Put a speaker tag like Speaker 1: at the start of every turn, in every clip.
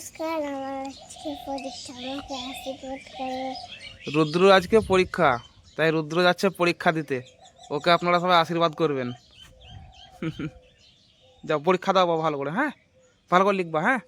Speaker 1: নমস্কার আমার আজকে পরীক্ষা আমাকে আশীর্বাদ করে
Speaker 2: রুদ্র আজকে পরীক্ষা তাই রুদ্র যাচ্ছে পরীক্ষা দিতে। ওকে আপনারা সবাই আশীর্বাদ করবেন। যাও পরীক্ষা দাও বাবা ভালো করে হ্যাঁ? ভালো করে লিখবা হ্যাঁ?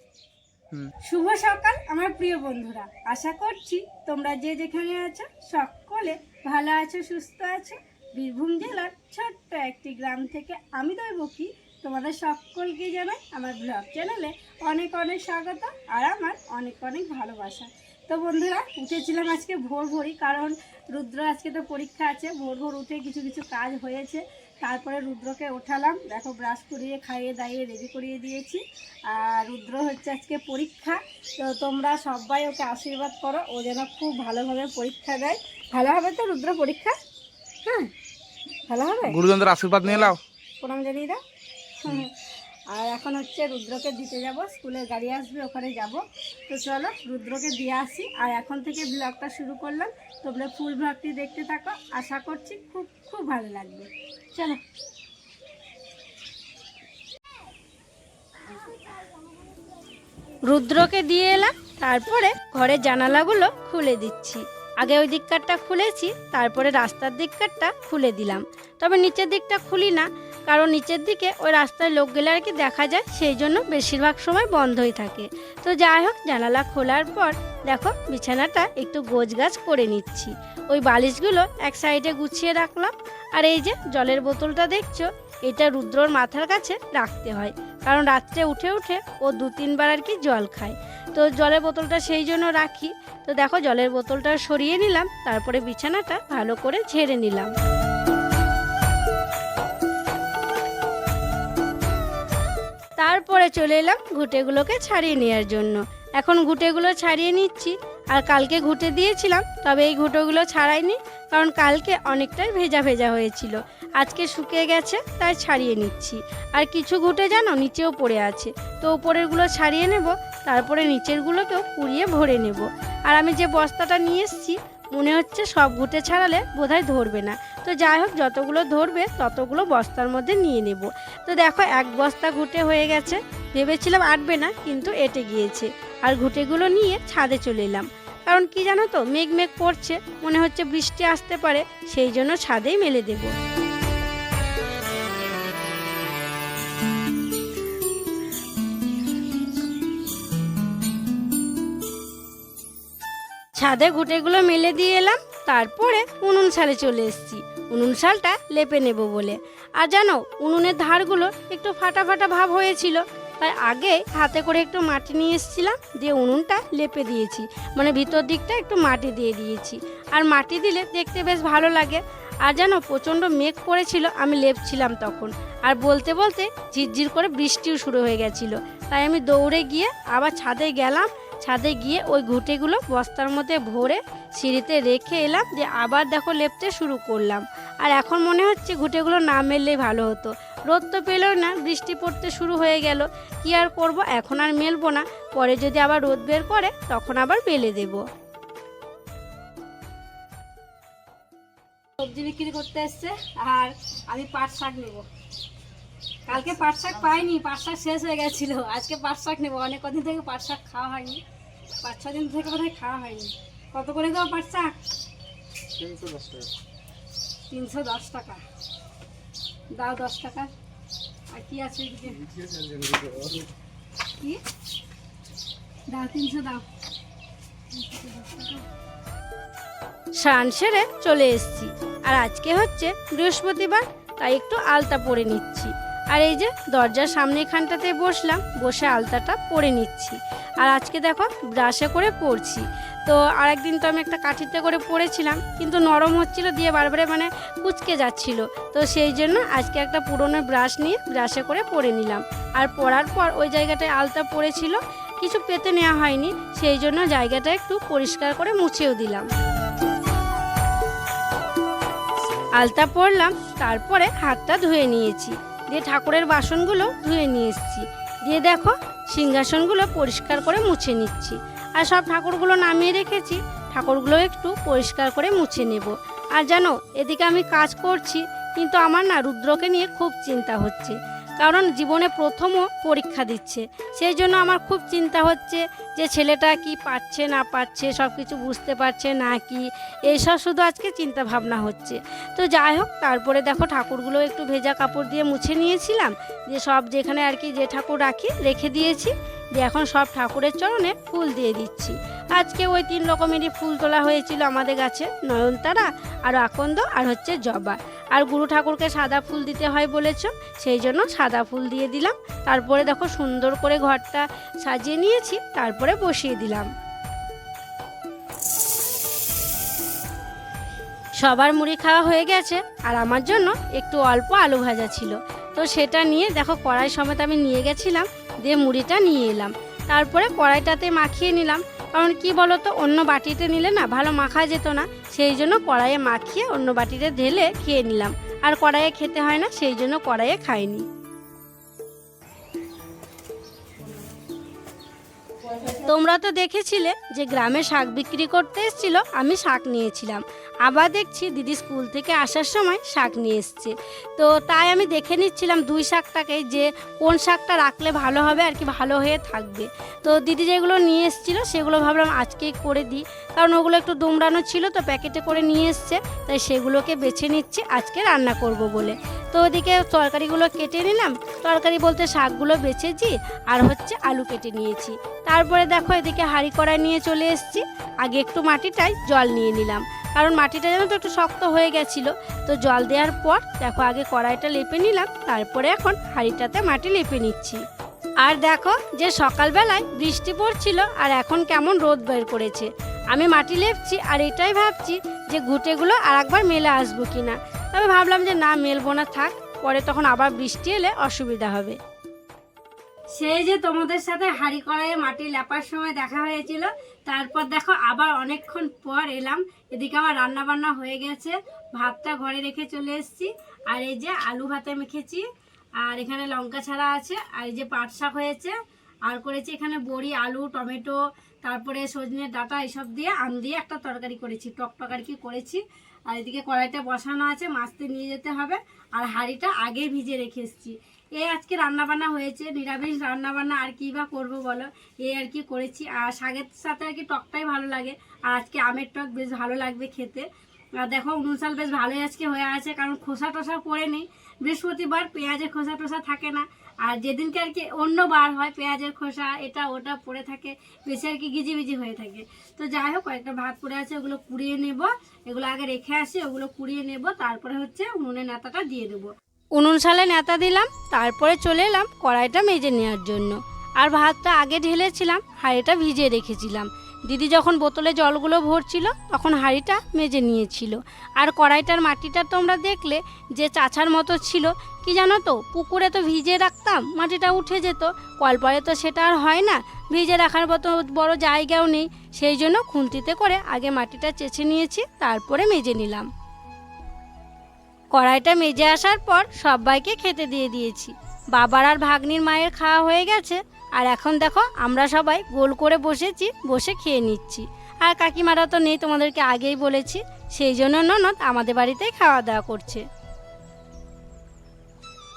Speaker 2: হুম।
Speaker 3: শুভ সকাল আমার প্রিয় বন্ধুরা। আশা করছি তোমরা যে যেখানে আছো সকলে ভালো আছো সুস্থ আছো। বীরভূম জেলার ছোট্ট একটি গ্রাম থেকে আমি দৈবকী তোমাদের সকলকে জানাই আমার ব্লগ চ্যানেলে অনেক অনেক স্বাগত আর আমার অনেক অনেক ভালোবাসা। তো বন্ধুরা উঠেছিলাম আজকে ভোর ভোরই কারণ রুদ্র আজকে তো পরীক্ষা আছে। ভোর ভোর উঠে কিছু কিছু কাজ হয়েছে। তারপরে রুদ্রকে ওঠালাম। দেখো ব্রাশ করিয়ে খাইয়ে দাইয়ে রেডি করিয়ে দিয়েছি। আর রুদ্র হচ্ছে আজকে পরীক্ষা। তো তোমরা সবাই ওকে আশীর্বাদ করো। ও যেন খুব ভালোভাবে পরীক্ষা দেয়। ভালো হবে তো রুদ্র পরীক্ষা? হ্যাঁ ভালো হবে?
Speaker 2: গুরুজনদের আশীর্বাদ নিয়ে নাও।
Speaker 3: প্রণাম জানিয়ে দাও। আর এখন হচ্ছে রুদ্রকে দিতে যাব স্কুলের গাড়ি আসবে, ওখানে যাব। তো চলো, রুদ্রকে দিয়ে আসি। আর এখন থেকে ব্লগটা শুরু করলাম। তোমরা ফুল ব্লগটি দেখতে থাকো। আশা করছি খুব খুব ভালো লাগবে। চলো। রুদ্রকে দিয়ে এলাম। তারপরে ঘরের জানালাগুলো খুলে দিচ্ছি। আগে ওই দিককারটা খুলেছি, তারপরে রাস্তার দিককারটা খুলে দিলাম। তবে নিচের দিকটা খুলি না। কারণ নিচের দিকে ওই রাস্তায় লোক গেলে আর কি দেখা যায়, সেই জন্য বেশিরভাগ সময় বন্ধই থাকে। তো যাই হোক, জানালা খোলার পর দেখো বিছানাটা একটু গোছ গাছ করে নিচ্ছি। ওই বালিশগুলো এক সাইডে গুছিয়ে রাখলাম। আর এই যে জলের বোতলটা দেখছ, এটা রুদ্রর মাথার কাছে রাখতে হয়। কারণ রাত্রে উঠে উঠে ও দু তিনবার আর কি জল খায়। তো জলের বোতলটা সেই জন্য রাখি। তো দেখো জলের বোতলটা সরিয়ে নিলাম, তারপরে বিছানাটা ভালো করে ঝেড়ে নিলাম। তারপরে চলে এলাম ঘুটেগুলোকে ছাড়িয়ে নেওয়ার জন্য। এখন ঘুটেগুলো ছাড়িয়ে নিচ্ছি। আর কালকে ঘুটে দিয়েছিলাম, তবে এই ঘুটোগুলো ছাড়াইনি, কারণ কালকে অনেকটাই ভেজা ভেজা হয়েছিল। আজকে শুকিয়ে গেছে, তাই ছাড়িয়ে নিচ্ছি। আর কিছু ঘুটে জানো, নিচেও পড়ে আছে। তো উপরেরগুলো ছাড়িয়ে নেব, তারপরে নিচেরগুলোকেও পুড়িয়ে ভরে নেব। আর আমি যে বস্তাটা নিয়ে এসেছি, মনে হচ্ছে সব ঘুঁটে ছাড়ালে বোধহয় ধরবে না। তো যাই হোক, যতগুলো ধরবে, ততগুলো বস্তার মধ্যে নিয়ে নেব। তো দেখো, এক বস্তা ঘুঁটে হয়ে গেছে। ভেবেছিলাম আটবে না, কিন্তু এটে গিয়েছে। আর ঘুঁটেগুলো নিয়ে ছাদে চলে এলাম। কারণ কি জানো তো, মেঘ মেঘ পড়ছে মনে হচ্ছে বৃষ্টি আসতে পারে, সেই জন্য ছাদেই মেলে দেবো। ছাদে ঘুঁটেগুলো মেলে দিয়ে এলাম, তারপরে উনুন শালে চলে এসেছি। উনুন শালটা লেপে নেব বলে। আর জানো, উনুনের ধারগুলো একটু ফাটা ফাটা ভাব হয়েছিল, তাই আগে হাতে করে একটু মাটি নিয়ে এসেছিলাম, দিয়ে উনুনটা লেপে দিয়েছি। মানে ভিতর দিকটা একটু মাটি দিয়ে দিয়েছি। আর মাটি দিলে দেখতে বেশ ভালো লাগে। আর যেন প্রচণ্ড মেঘ পড়েছিল আমি লেপছিলাম তখন। আর বলতে বলতে ঝিরঝির করে বৃষ্টিও শুরু হয়ে গেছিল। তাই আমি দৌড়ে গিয়ে আবার ছাদে গেলাম ছাদে গিয়ে ওই ঘুঁটেগুলো বস্তার মধ্যে ভরে সিঁড়িতে রেখে এলাম দিয়ে আবার দেখো লেপতে শুরু করলাম। আর এখন মনে হচ্ছে ঘুঁটেগুলো না মেললেই ভালো হতো। রোদ তো পেলেও না, বৃষ্টি পড়তে শুরু হয়ে গেল। কি আর করব? এখন আর মেলবো না। পরে যদি আবার রোদ বের করে, তখন আবার মেলে দেব। সবজি বিক্রি করতে এসছে, আর আমি পাট শাক নেব। কালকে পাট শাক পাইনি, পাট শাক শেষ হয়ে গেছিল। আজকে পাট শাক নেব। অনেক কদিন থেকে পাট শাক খাওয়া হয়নি। পাঁচ দিন থেকে বোধহয় খাওয়া হয়নি। কত করে দেবো পাট শাক তিনশো দশ টাকা। দাও দশ টাকা। আর কি আছে কি? দাও, তিনশো দাও। স্নান সেরে চলে এসেছি। আর আজকে হচ্ছে বৃহস্পতিবার, তাই একটু আলতা পরে নিচ্ছি। আর এই যে দরজার সামনেখানটাতে বসলাম, বসে আলতাটা পরে নিচ্ছি। আর আজকে দেখো ব্রাশে করে পরছি। তো আরেকদিন তো আমি একটা কাঠিতে করে পরেছিলাম, কিন্তু নরম হচ্ছিল দিয়ে বারবারে মানে কুচকে যাচ্ছিল। তো সেই জন্য আজকে একটা পুরনো ব্রাশ নিয়ে ব্রাশে করে পরে নিলাম। আর পরার পর ওই জায়গাটায় আলতা পড়েছিল, কিছু পেতে নেওয়া হয়নি, সেই জন্য জায়গাটা একটু পরিষ্কার করে মুছেও দিলাম। আলতা পরলাম, তারপরে হাতটা ধুয়ে নিয়েছি। দিয়ে ঠাকুরের বাসনগুলো ধুয়ে নিয়ে এসেছি। দিয়ে দেখো, সিংহাসনগুলো পরিষ্কার করে মুছে নিচ্ছি। আর সব ঠাকুরগুলো নামিয়ে রেখেছি, ঠাকুরগুলো একটু পরিষ্কার করে মুছে নেব। আর জানো, এদিকে আমি কাজ করছি, কিন্তু আমার না রুদ্রকে নিয়ে খুব চিন্তা হচ্ছে। কারণ জীবনে প্রথমও পরীক্ষা দিচ্ছে। সেই জন্য আমার খুব চিন্তা হচ্ছে যে ছেলেটা কি পাচ্ছে না পাচ্ছে সব কিছু বুঝতে পারছে না কি, এইসব শুধু আজকে চিন্তা ভাবনা হচ্ছে। তো যাই হোক, তারপরে দেখো ঠাকুরগুলো একটু ভেজা কাপড় দিয়ে মুছে নিয়েছিলাম, যে সব যেখানে আর কি যে ঠাকুর রাখি, রেখে দিয়েছি, যে এখন সব ঠাকুরের চরণে ফুল দিয়ে দিচ্ছি। আজকে ওই তিন রকমেরই ফুল তোলা হয়েছিল আমাদের গাছে, নয়নতারা, আর আকন্দ, আর হচ্ছে জবা। আর গুরু ঠাকুরকে সাদা ফুল দিতে হয় বলেছ, সেই জন্য সাদা ফুল দিয়ে দিলাম। তারপরে দেখো সুন্দর করে ঘরটা সাজিয়ে নিয়েছি, তারপরে বসিয়ে দিলাম। সবার মুড়ি খাওয়া হয়ে গেছে, আর আমার জন্য একটু অল্প আলু ভাজা ছিল। তো সেটা নিয়ে দেখো কড়াই সমেত আমি নিয়ে গেছিলাম, দিয়ে মুড়িটা নিয়ে এলাম। তারপরে কড়াইটাতে মাখিয়ে নিলাম কারণ কি বলো তো অন্য বাটিতে নিলে না ভালো মাখা যেত না, সেই জন্য কড়াইয়ে মাখিয়ে অন্য বাটিতে ঢেলে খেয়ে নিলাম। আর কড়াইয়ে খেতে হয় না, সেই জন্য কড়াইয়ে খাইনি। তোমরা তো দেখেছিলে যে গ্রামে শাক বিক্রি করতে এসেছিল, আমি শাক নিয়েছিলাম। আবার দেখছি দিদি স্কুল থেকে আসার সময় শাক নিয়ে এসছে। তো তাই আমি দেখে নিচ্ছিলাম দুই শাকটাকে যে কোন শাকটা রাখলে ভালো হবে আর কি ভালো হয়ে থাকবে। তো দিদি যেগুলো নিয়ে এসেছিল, সেগুলো ভাবলাম আজকেই করে দিই। কারণ ওগুলো একটু দুমড়ানো ছিল, তো প্যাকেটে করে নিয়ে এসছে, তাই সেগুলোকে বেছে নিচ্ছি, আজকে রান্না করব বলে। তো ওদিকে তরকারিগুলো কেটে নিলাম। তরকারি বলতে শাকগুলো বেছেছি আর হচ্ছে আলু কেটে নিয়েছি। তারপরে দেখো এদিকে হাঁড়ি কড়াই নিয়ে চলে এসেছি। আগে একটু মাটিটায় জল নিয়ে নিলাম। কারণ মাটিটা যেন তো একটু শক্ত হয়ে গেছিল। তো জল দেওয়ার পর দেখো আগে কড়াইটা লেপে নিলাম। তারপরে এখন হাঁড়িটাতে মাটি লেপে নিচ্ছি। আর দেখো যে সকালবেলায় বৃষ্টি পড়ছিল আর এখন কেমন রোদ বের করেছে। আমি মাটি লেপছি আর এটাই ভাবছি যে ঘুঁটেগুলো আর একবার মেলে আসব কিনা। তবে ভাবলাম যে না, মেলবো না, থাক। পরে তখন আবার বৃষ্টি এলে অসুবিধা হবে। সেই যে তোমাদের সাথে হাঁড়ি কড়াইয়ে মাটি লেপার সময় দেখা হয়েছিল, তারপর দেখো আবার অনেকক্ষণ পর এলাম। এদিকে আমার রান্না বান্না হয়ে গেছে, ভাতটা ঘরে রেখে চলে এসেছি। আর এই যে আলু ভাতে মেখেছি আর এখানে লঙ্কা ছাড়া আছে, আর এই যে পাট শাক হয়েছে, আর করেছি এখানে বড়ি, আলু, টমেটো, তারপরে সজনে ডাটা, এসব দিয়ে আম দিয়ে একটা তরকারি করেছি, টক তরকারি কি করেছি। আর এদিকে কড়াইটা বসানো আছে, মাছতে নিয়ে যেতে হবে। আর হাঁড়িটা আগে ভিজে রেখে এসেছি। এই আজকে রান্নাবান্না হয়েছে, নিরামিষ রান্নাবান্না, আর কী বা করব বলো? এই আর কি করেছি। আর শাকের সাথে আর কি টকটাই ভালো লাগে। আর আজকে আমের টক বেশ ভালো লাগবে খেতে। আর দেখো উনুশাল বেশ ভালোই আজকে হয়ে আছে, কারণ খোসা টোসা পড়ে নেই বৃহস্পতিবার পেঁয়াজের খোসা টোসা থাকে না। আর যেদিনকে আর কি অন্য বার হয় পেঁয়াজের খোসা, এটা ওটা পড়ে থাকে, বেশি আর কি গিজিবিজি হয়ে থাকে। তো যাই হোক, কয়েকটা ভাত পড়ে আছে, ওগুলো কুড়িয়ে নেব। এগুলো আগে রেখে আসি, ওগুলো কুড়িয়ে নেব, তারপরে হচ্ছে উনুনে নেতাটা দিয়ে দেবো। উনুন সালে নেতা দিলাম, তারপরে চলে এলাম কড়াইটা মেজে নেওয়ার জন্য। আর ভাতটা আগে ঢেলেছিলাম, হাঁড়িটা ভিজিয়ে রেখেছিলাম। দিদি যখন বোতলে জলগুলো ভরছিল, তখন হাঁড়িটা মেজে নিয়েছিল। আর কড়াইটার মাটিটা তোমরা দেখলে, যে চাছার মতো ছিল, কি জানো তো? পুকুরে তো ভিজে রাখতাম, মাটিটা উঠে যেত। কলপারে তো সেটা আর হয় না, ভিজে রাখার মতো বড় জায়গাও নেই। সেই জন্য খুন্তিতে করে আগে মাটিটা চেঁচে নিয়েছি, তারপরে মেজে নিলাম। কড়াইটা মেজে আসার পর সবাইকে খেতে দিয়ে দিয়েছি। বাবার আর ভাগ্নির মায়ের খাওয়া হয়ে গেছে। আর এখন দেখো, আমরা সবাই গোল করে বসেছি, বসে খেয়ে নিচ্ছি। আর কাকিমারা তো নেই, তোমাদেরকে আগেই বলেছি। সেই জন্য ননদ আমাদের বাড়িতেই খাওয়া দাওয়া করছে।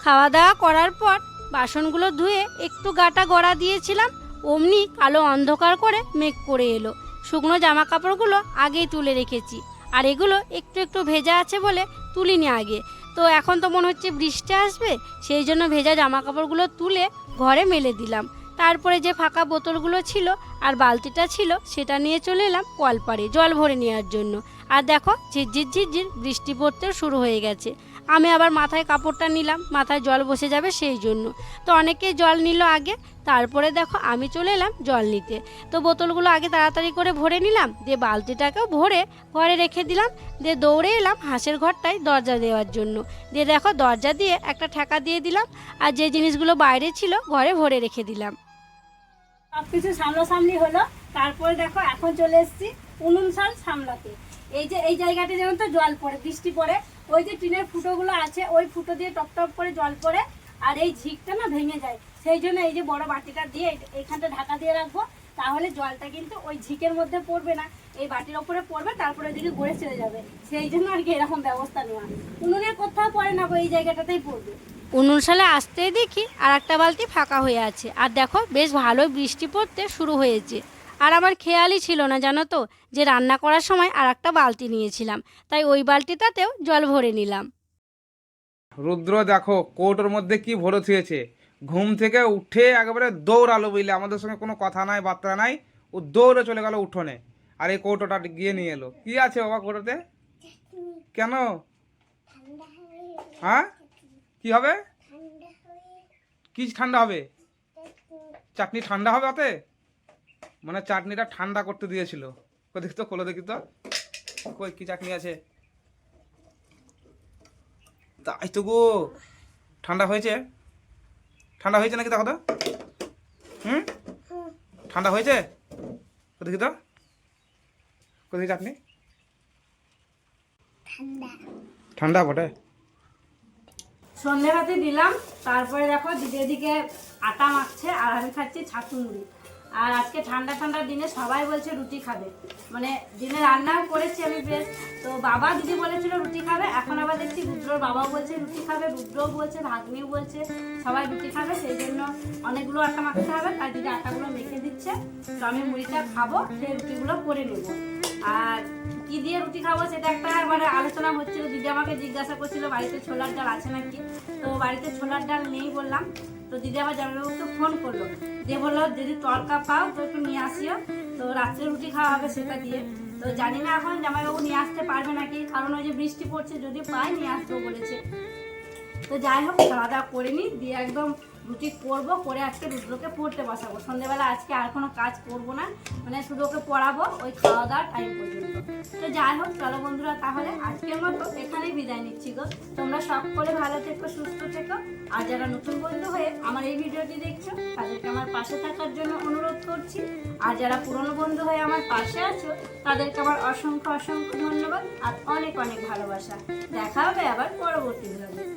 Speaker 3: খাওয়া দাওয়া করার পর বাসনগুলো ধুয়ে একটু গাটা গড়া দিয়েছিলাম, অমনি কালো অন্ধকার করে মেঘ করে এলো। শুকনো জামা কাপড়গুলো আগেই তুলে রেখেছি। আর এগুলো একটু একটু ভেজা আছে বলে তুলিনি আগে। তো এখন তো মনে হচ্ছে বৃষ্টি আসবে, সেই জন্য ভেজা জামা কাপড়গুলো তুলে ঘরে মেলে দিলাম। তারপরে যে ফাঁকা বোতলগুলো ছিল আর বালতিটা ছিল, সেটা নিয়ে চলে এলাম কলপাড়ে জল ভরে নেওয়ার জন্য। আর দেখো, ঝিরঝির ঝিরঝির বৃষ্টি পড়তেও শুরু হয়ে গেছে। আমি আবার মাথায় কাপড়টা নিলাম, মাথায় জল বসে যাবে সেই জন্য। তো অনেকেই জল নিল আগে, তারপরে দেখো আমি চলে এলাম জল নিতে। তো বোতলগুলো আগে তাড়াতাড়ি করে ভরে নিলাম, দিয়ে বালতিটাকেও ভরে ঘরে রেখে দিলাম, দিয়ে দৌড়ে এলাম হাঁসের ঘরটায় দরজা দেওয়ার জন্য। দিয়ে দেখো দরজা দিয়ে একটা ঠেকা দিয়ে দিলাম, আর যে জিনিসগুলো বাইরে ছিল ঘরে ভরে রেখে দিলাম। সব কিছু হলো, তারপরে দেখো এখন চলে এসেছি উনুন সাল সামলাতে। এই যে, এই জায়গাটা যেমন তো জল পড়ে, বৃষ্টি পড়ে, ওই যে টিনের ফুটোগুলো আছে, ওই ফুটো দিয়ে টপ টপ করে জল পড়ে, আর এই ঝিকটা না ভেঙে যায়। সেই জন্য এই যে বড় বাটিটা দিয়ে এইখানটা ঢাকা দিয়ে রাখব, তাহলে জলটা কিন্তু ওই ঝিকের মধ্যে পড়বে না। এই বাটির ওপরে পড়বে, তারপরে ওইদিকে গড়ে চলে যাবে। সেই জন্য আর কি এরকম ব্যবস্থা নেওয়া। উনুনের কোথাও পড়ে না এই জায়গাটাতেই পড়বে। উনুন সালে আসতেই দেখি আর একটা বালতি ফাঁকা হয়ে আছে। আর দেখো বেশ ভালো বৃষ্টি পড়তে শুরু হয়েছে। আর আমার খেয়ালই ছিল না জানো তো যে রান্না করার সময় আর একটা বালতি নিয়েছিলাম। তাই ওই বালতিটাতেও জল ভরে নিলাম।
Speaker 2: রুদ্র দেখো কৌটোর মধ্যে কি ভরে থুয়েছে। ঘুম থেকে উঠে একেবারে দৌড়ালো বুঝলে। আমাদের সঙ্গে কোনো কথা নাই বার্তা নাই। ও দৌড়ে চলে গেল উঠোনে। আর এই কৌটোটা গিয়ে নিয়ে এলো। কি আছে বাবা কৌটোতে? কেন? হ্যাঁ? কি হবে? কি ঠান্ডা হবে? চাটনি ঠান্ডা হবে ওতে? মানে চাটনিটা ঠান্ডা করতে দিয়েছিল। কই দেখি তো খোলো দেখি তো। কই কি চাটনি আছে? তাই তো গো। ঠান্ডা হয়েছে? ঠান্ডা হয়েছে নাকি দেখো তো? হুম। ঠান্ডা হয়েছে? কই দেখি তো। কই দেখি চাটনি?
Speaker 1: ঠান্ডা।
Speaker 2: ঠান্ডা বটে।
Speaker 3: সন্ধে রাতে দিলাম। তারপরে দেখো দিদি এদিকে আটা মাখছে, আর আমি খাচ্ছি ছাতু মুড়ি। আর আজকে ঠান্ডা ঠান্ডা দিনে সবাই বলছে রুটি খাবে। মানে দিনে রান্নাও করেছি আমি বেশ। তো বাবা দিদি বলেছিল রুটি খাবে, এখন আবার দেখছি রুদ্রর বাবাও বলছে রুটি খাবে, রুদ্রও বলছে, ভাগ্নিও বলছে, সবাই রুটি খাবে। সেই জন্য অনেকগুলো আটা মাখতে হবে, তাই দিদি আটাগুলো মেখে দিচ্ছে। তো আমি মুড়িটা খাব, সেই রুটিগুলো করে নেব। আর কি দিয়ে রুটি খাব সেটা একটা মানে আলোচনা হচ্ছিল। দিদি আমাকে জিজ্ঞাসা করছিল, বাড়িতে ছোলার ডাল আছে নাকি? তো বাড়িতে ছোলার ডাল নেই বললাম। তো দিদি আবার জামাইবাবুকে ফোন করল। দিয়ে বলল, যদি তড়কা পাও তো একটু নিয়ে আসিও। তো রাত্রে রুটি খাওয়া হবে সেটা দিয়ে। তো জানি না এখন জামাইবাবু নিয়ে আসতে পারবে নাকি, কারণ ওই যে বৃষ্টি পড়ছে, যদি পাই নিয়ে আসতেও বলেছে। তো যাই হোক, খাওয়া দাওয়া করিনি দিয়ে একদম রুটি করব, করে আজকে রুদ্রকে পড়তে বসাবো। সন্ধ্যেবেলা আজকে আর কোনো কাজ করব না মানে শুধু ওকে পড়াবো, ওই খাওয়া দাওয়ার টাইম পর্যন্ত। তো যাই হোক, চলো বন্ধুরা, তাহলে আজকের মতো এখানেই বিদায় নিচ্ছি গো। তোমরা সকলে ভালো থেকো, সুস্থ থেকো। আর যারা নতুন বন্ধু হয়ে আমার এই ভিডিওটি দেখছ, তাদেরকে আমার পাশে থাকার জন্য অনুরোধ করছি। আর যারা পুরনো বন্ধু হয়ে আমার পাশে আছো, তাদেরকে আমার অসংখ্য অসংখ্য ধন্যবাদ আর অনেক অনেক ভালোবাসা। দেখা হবে আবার পরবর্তী ভিডিওতে